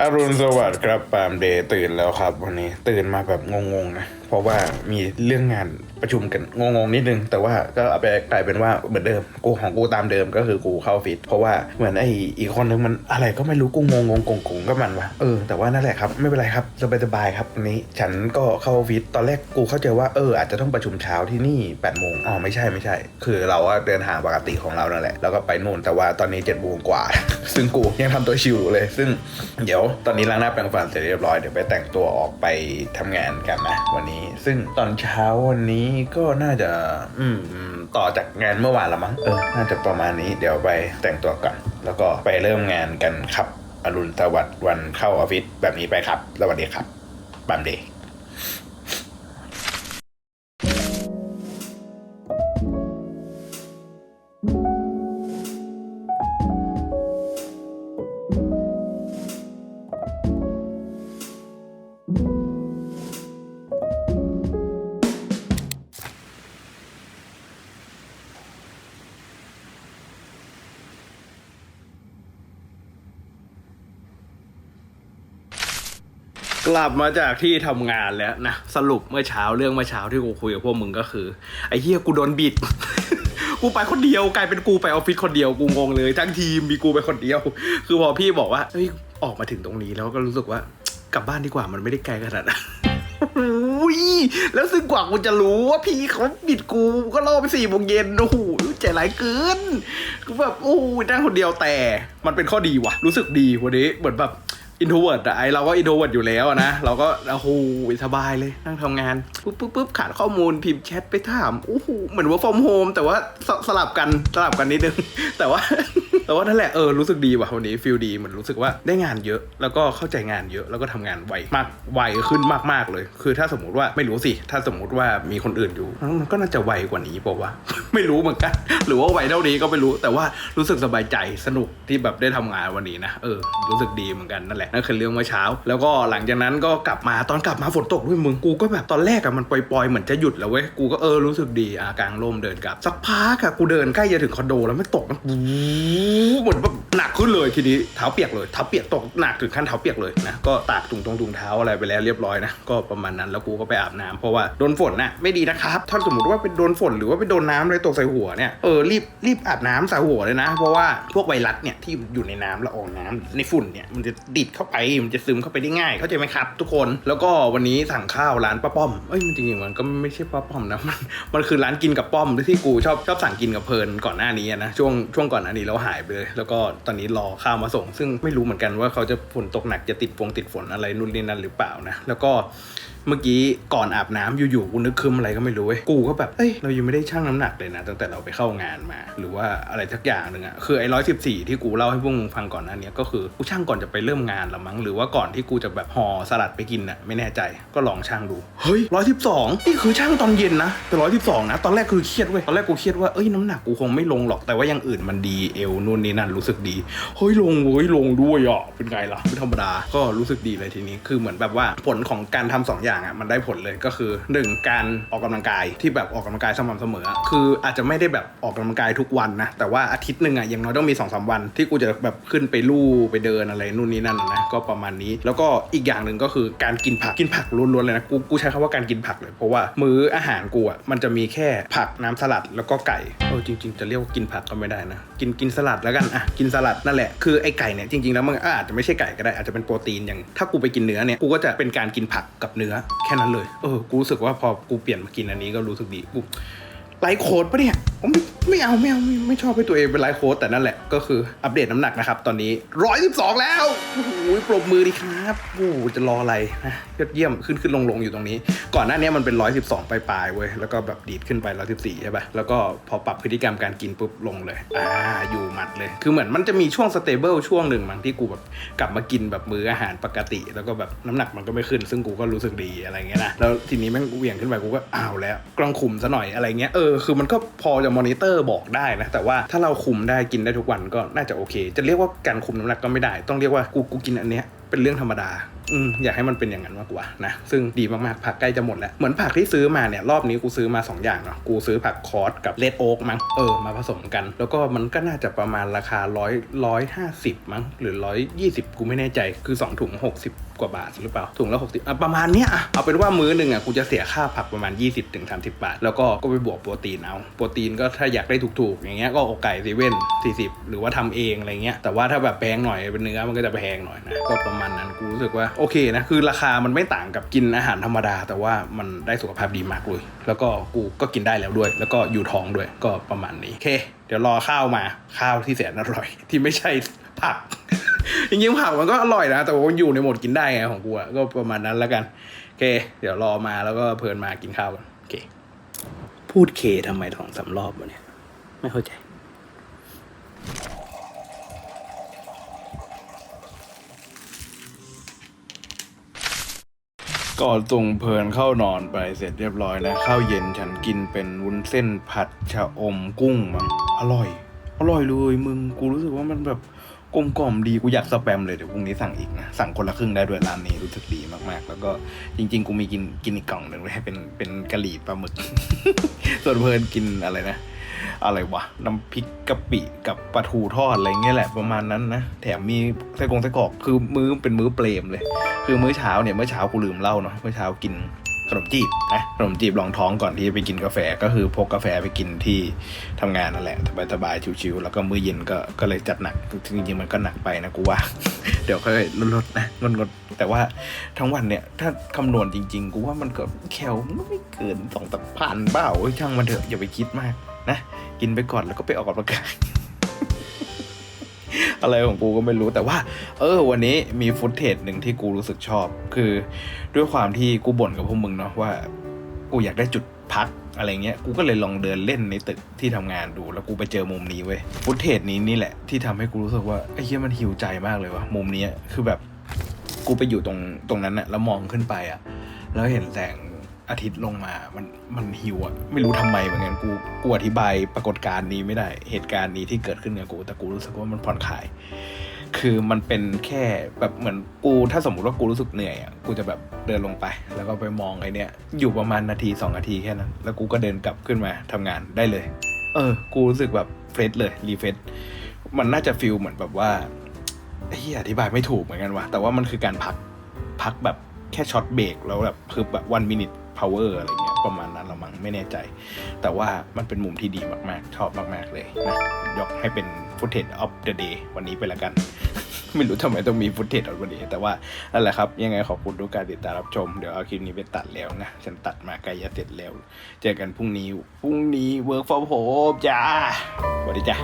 อรุณสวัสดิ์ครับปามเดย์ตื่นแล้วครับ วันนี้ตื่นมาแบบงงๆนะ เพราะว่ามีเรื่องงานประชุมกันงงๆนิดนึง แต่ว่าก็เอาไปกลายเป็นว่าเหมือนเดิมกูของกูตามเดิมก็คือกูเข้าฟิตเพราะว่าเหมือนไอ้อีกคนนึงมันอะไรก็ไม่รู้กูงงงงงงก็มันวะเออแต่ว่านั่นแหละครับไม่เป็นไรครับสบายๆครับวันนี้ ฉันก็เข้าฟิตตอนแรกกูเข้าใจว่าเอออาจจะต้องประชุมเช้าที่นี่8ปดโมงอ๋อไม่ใช่ไม่ใช่ คือเราก็เดินทางปกติของเรานั่นแหละแล้วก็ไปนู่นแต่ว่าตอนนี้7จ็ดโมงกว่า ซึ่งกูยังทำตัวชิวเลย ซึ่งเดี๋ยวตอนนี้ล้างหน้าแปรงฟันเสร็จเรียบร้อยเดี๋ยวไปแต่งตัวออกไปทำงานกันนะวันนี้ซึ่งตอนเช้าวันนี้ก็น่าจะ อืมต่อจากงานเมื่อวานละมั้งเออน่าจะประมาณนี้เดี๋ยวไปแต่งตัวก่อน แล้วก็ไปเริ่มงานกันครับ อรุณสวัสดิ์วันเข้าออฟฟิศแบบนี้ไปครับสวัสดีครับบัมเดย์ก ลับมาจากที่ทำงานแล้วนะ สรุปเมื่อเช้าเรื่องเมื่อเช้าที่กูคุยกับพวกมึงก็คือ ไอ้เหี้ยกูโดนบิด กูไปคนเดียวกลายเป็นกูไปออฟฟิศคนเดียวกูงงเลย ทั้งทีมมีกูไปคนเดียว คือพอพี่บอกว่าเฮ้ยออกมาถึงตรงนี้แล้วก็รู้สึกว่ากลับบ้านดีกว่ามันไม่ได้ไกลขนาดนั้นอุ้ยแล้วซึ่งกว่ากูจะรู้ว่าพี่เขาบิดกูก็รอไปสี่โมงเย็นโอ้โหใจร้ายเกินกูแบบโอ้ยนั่งคนเดียวแต่ มันเป็นข้อดีว่ะ รู้สึกดีวันนี้เหมือนแบบ อินโทรเวิร์ดอะไอเราก็อินโทรเวิร์ดอยู่แล้วนะ เราก็โอ้โหสบายเลยนั่งทำงานปุ๊บปุ๊บปุ๊บขาดข้อมูลพิมพ์แชทไปถามโอ้โหเหมือนว่าฟอร์มโฮมแต่ว่าสสลับกันสลับกันนิดนึงแต่ว่า แต่ว่านั่นแหละเออรู้สึกดีว่ะวันนี้ฟีลดีเหมือนรู้สึกว่าได้งานเยอะ แล้วก็เข้าใจงานเยอะแล้วก็ทำงานไวมากไวขึ้นมากๆเลย คือถ้าสมมติว่าไม่รู้สิ ถ้าสมมุติว่ามีคนอื่นอยู่มันก็น่าจะไวกว่านี้เปล่าวะไม่รู้เหมือนกัน หรือว่าไวเท่านี้ก็ไม่รู้ แต่ว่ารู้สึกสบายใจสนุกที่แบบได้ทำงานวันนี้นะเออรู้สึกดีเหมือนกันนั่นแหละนั่นคือเรื่องเมื่อเช้า แล้วก็หลังจากนั้นก็กลับมาตอนกลับมาฝนตกด้วยมึงกูก็แบบตอนแรกอะมันปล่อยๆเหมือนจะหยุดแล้วเว้ยกูก็เออรู้สึกดีอะกลางร่มเดินกลับสักพักอะกูเดินใกล้จะถึงคอนโดแล้วไม่ตกมันวูเหมือนแบบหนักขึ้นเลยทีนี้เท้าเปียกเลยเท้าเปียกตกหนักถึงขั้นเท้าเปียกเลยนะก็ตากถุงตรงถุงเท้าอะไรไปแล้วเรียบร้อยนะก็ประมาณนั้นแล้วกูก็ไปอาบน้ำเพราะว่าโดนฝนน่ะไม่ดีนะครับ ถ้าสมมติว่าเป็นโดนฝนหรือว่าไปโดนน้ำอะไรตกใส่หัวเนี่ยเออรีบรีบอาบน้ำใส่หัวเลยนะ เพราะว่าพวกไวรัสเนี่ยที่อยู่ในน้ำละอองน้ำในฝุ่นเนี่ยมันจะดิดเข้าไปมันจะซึมเข้าไปได้ง่ายเข้าใจไหมครับ ทุกคนแล้วก็วันนี้สั่งข้าวร้านป้าป้อมเอ้ยมันจริงๆมันก็ไม่ใช่ป้าป้อมนะมันมันคือร้านกินกับป้อมที่กูชอบชอบสั่งกินกับเพลินก่อนหน้านี้นะช่วงช่วงก่อนหน้านี้เราหายไปเลย แล้วก็ตอนนี้รอข้าวมาส่ง ซึ่งไม่รู้เหมือนกันว่าเขาจะฝนตกหนักจะติดฟงติดฝนอะไรนู่นนี่นั่นหรือเปล่านะแล้วก็เมื่อกี้ก่อนอาบน้ำอยู่ๆกูนึกคืมอะไรก็ไม่รู้เว้ยกูก็แบบเอ้ยเรายังไม่ได้ชั่งน้ำหนักเลยนะ ตั้งแต่เราไปเข้างานมา หรือว่าอะไรทักอย่างหนึ่งอะคือไอ้ร้อยสิบสี่ที่กูเล่าให้พวกมึงฟังก่อนหน้านี้ก็คือกูชั่งก่อนจะไปเริ่มงานละมั้งหรือว่าก่อนที่กูจะแบบห่อสลัดไปกินอะไม่แน่ใจก็ลองชั่งดูเฮ้ยร้อยสิบสองนี่คือชั่งตอนเย็นนะแต่ร้อยสิบสองนะตอนแรกคือเครียดเว้ยตอนแรกกูเครียดว่าเอ้ยน้ำหนักกูคงไม่ลงหรอกแต่ว่าอย่างอื่นมันดีเอวนู่นนี่นั่นรู้สึกดีเฮ้ยลงเว้ยลงด้วยอะเป็นไงล่ะไม่ธรรมดาก็รู้สึกดีเลยทีนี้คือเหมือนแบบว่าผลของการทำสองอย่างอะมันได้ผลเลยก็คือหนึ่งการออกกำลังกายที่แบบออกกำลังกายสม่ำเสมอ คืออาจจะไม่ได้แบบออกกำลังกายทุกวันนะแต่ว่าอาทิตย์หนึ่งอะอย่างน้อยต้องมี2อสวัน ที่กูจะแบบขึ้นไปลู่ไปเดินอะไรนู่นนี่นั่นนะก็ประมาณนี้ แล้วก็อีกอย่างหนึ่งก็คือการกินผักกินผักล้วนๆเลยนะกูกูใช้คำว่าการกินผักเลย เพราะว่ามื้ออาหารกูอะมันจะมีแค่ผักน้ำสลัดแล้วก็ไก่เออจริง ๆ จะเรียกว่ากินผักก็ไม่ได้นะกินกินสลัดแล้วกันอะกินสลัดนั่นแหละคือไอ้ไก่เนี่ยจริงๆแล้วมันอาจจะไม่ใช่ไก่ก็ได้อาจจะเป็นโปรตีนอย่างถ้ากูไปกินเนื้อเนี่ยกูก็จะเป็นการกินผักกับเนื้อแค่นั้นเลย เออ กูรู้สึกว่าพอกูเปลี่ยนมากินอันนี้ก็รู้สึกดีกูไลฟ์โค้ดปะเนี่ย ผมไม่ไม่เอาไม่เอาไม่ไม่ชอบให้ตัวเองเป็นไลฟ์โค้ดแต่นั่นแหละก็คืออัปเดตน้ำหนักนะครับ ตอนนี้ร้อยสิบสองแล้วโอ้โหปรบมือดีครับโอ้โหจะรออะไรนะยอดเยี่ยมขึ้นขึ้นลงลงอยู่ตรงนี้ ก่อนหน้านี้มันเป็นร้อยสิบสองปลายๆเว้ยแล้วก็แบบดีดขึ้นไปร้อยสิบสี่ใช่ป่ะแล้วก็พอปรับพฤติกรรมการกินปุ๊บลงเลยอ่าอยู่หมัดเลย คือเหมือนมันจะมีช่วงสเตเบิลช่วงหนึ่งมั้งที่กูแบบกลับมากินแบบมื้ออาหารปกติ แล้วก็แบบน้ำหนักมันก็ไม่ขึ้น ซึ่งกูก็รู้สึกดีอะไรเงี้ยนะแล้วทีนี้แม่งเหวี่ยงขึ้นไปกูก็อ้าวแล้วกล้องคุมซะหน่อยอะไรเงี้ยเออคือมันก็พอจะมอนิเตอร์บอกได้นะ แต่ว่าถ้าเราคุมได้กินได้ทุกวันก็น่าจะโอเค จะเรียกว่าการคุมน้ำหนักก็ไม่ได้ ต้องเรียกว่ากูกูกินอันเนี้ยเป็นเรื่องธรรมดา อืมอยากให้มันเป็นอย่างนั้นมากกว่านะซึ่งดีมากๆผักใกล้จะหมดแล้ว เหมือนผักที่ซื้อมาเนี่ยรอบนี้กูซื้อมา 2 อย่างเนาะกูซื้อผักคอสกับเลดโอ๊กมั้งเออมาผสมกัน แล้วก็มันก็น่าจะประมาณราคาร้อยร้อยห้าสิบมั้งหรือร้อยยี่สิบกูไม่แน่ใจคือ 2 ถุง 60 กว่าบาทหรือเปล่าถุงละ60อะประมาณเนี้ยอะเอาเป็นว่ามื้อหนึ่งอะกูจะเสียค่าผักประมาณ 20ถึง30บาท แล้วก็ก็ไปบวกโปรตีนเอาโปรตีนก็ถ้าอยากได้ถูกๆ อย่างเงี้ยก็อกไก่เซเว่น40หรือว่าทำเองอะไรเงี้ยแต่ว่าถ้าแบบแพงหน่อยเป็นเนื้อมันก็จะแพงหน่อยนะก็ประมาณนั้นกูรู้สึกว่าโอโอเคนะ คือราคามันไม่ต่างกับกินอาหารธรรมดา แต่ว่ามันได้สุขภาพดีมากเลย แล้วก็กูก็กินได้แล้วด้วย แล้วก็อยู่ท้องด้วยก็ประมาณนี้โอเค เดี๋ยวรอข้าวมาข้าวที่แสนอร่อย ที่ไม่ใช่ผักจริงๆผักมันก็อร่อยนะ แต่ว่าอยู่ในโหมดกินได้ไงของกูอะก็ประมาณนั้นแล้วกันโอเค เดี๋ยวรอมาแล้วก็เพลินมากินข้าวกันโอเค พูดเคทำไมสองสารอบวะเนี่ย ไม่เข้าใจ ก่อนส่งเพลินเข้านอนไปเสร็จเรียบร้อยนะข้าวเย็นฉันกินเป็นวุ้นเส้นผัดชะอมกุ้งมั้งอร่อย อร่อยเลยมึงกูรู้สึกว่ามันแบบกลมกล่อมดีกูอยากสแปมเลยเดี๋ยวพรุ่งนี้สั่งอีกนะสั่งคนละครึ่งได้ด้วยร้านนี้รู้สึกดีมากๆ แล้วก็จริง ๆ กูมีกินกินอีกกล่องหนึ่งไว้ให้เป็นเป็นกะหรี่ปลาหมึก ส่วนเพลินกินอะไรนะ อะไรวะน้ำพริกกะปิกับปลาทูทอดอะไรเงี้ยแหละประมาณนั้นนะแถมมีไส้กรงไส้กรอกคือมื้อเป็นมื้อเปรมเลย คือมื้อเช้าเนี่ยเมื่อเช้ากูลืมเล่าเนาะเมื่อเช้ากินขนมจีบนะขนมจีบรองท้องก่อนที่จะไปกินกาแฟก็คือพกกาแฟไปกินที่ทำงานนั่นแหละสบายๆชิวๆแล้วก็มื้อเย็นก็ก็เลยจัดหนักจริงๆมันก็หนักไปนะกูว่า เดี๋ยวค่อยลดๆนะลดๆแต่ว่าทั้งวันเนี่ยถ้าคำนวณจริง ๆ กูว่ามันก็แคลไม่เกินสองสามพันเปล่าช่างมันเถอะอย่าไปคิดมาก นะ กินไปก่อนแล้วก็ไปออกกำลังกายอะไรของกูก็ไม่รู้แต่ว่า เออ วันนี้มีฟุตเทจหนึ่งที่กูรู้สึกชอบ คือด้วยความที่กูบ่นกับพวกมึงเนาะว่า กูอยากได้จุดพักอะไรเงี้ย กูก็เลยลองเดินเล่นในตึกที่ทำงานดู แล้วกูไปเจอมุมนี้เว้ยฟุตเทจนี้นี่แหละ ที่ทำให้กูรู้สึกว่าไอ้เหี้ยมันหิวใจมากเลยว่ะมุมนี้คือแบบกูไปอยู่ตรงตรงนั้นอะแล้วมองขึ้นไปอะแล้วเห็นแสง อาทิตย์ลงมา มันมันหิวอะไม่รู้ทำไมเหมือนกันกูกูอธิบายปรากฏการณ์นี้ไม่ได้ เหตุการณ์นี้ที่เกิดขึ้นกับกู แต่กูรู้สึกว่ามันผ่อนคลาย คือมันเป็นแค่แบบเหมือนกูถ้าสมมติว่ากูรู้สึกเหนื่อยอะกูจะแบบเดินลงไป แล้วก็ไปมองไอ้เนี่ยอยู่ประมาณนาทีสองนาทีแค่นั้น แล้วกูก็เดินกลับขึ้นมาทำงานได้เลย เออ กูรู้สึกแบบเฟรชเลยรีเฟรชมันน่าจะฟิลเหมือนแบบว่าเฮียอธิบายไม่ถูกเหมือนกันว่ะแต่ว่ามันคือการพักพักแบบแค่ช็อตเบรกแล้วแบบคือแบบ one minute power อะไรเงี้ยประมาณนั้นละมั้งไม่แน่ใจ แต่ว่ามันเป็นมุมที่ดีมากๆ ชอบมาก ๆ เลยนะยกให้เป็น footage of the day วันนี้ไปละกัน ไม่รู้ทำไมต้องมี footage of the day แต่ว่านั่นแหละครับ ยังไงขอบคุณทุกการติดตามรับชม เดี๋ยวเอาคลิปนี้ไปตัดแล้วนะ ฉันตัดมาใกล้จะเสร็จแล้ว เจอกันพรุ่งนี้ พรุ่งนี้ work from home จ้าสวัสดีจ้า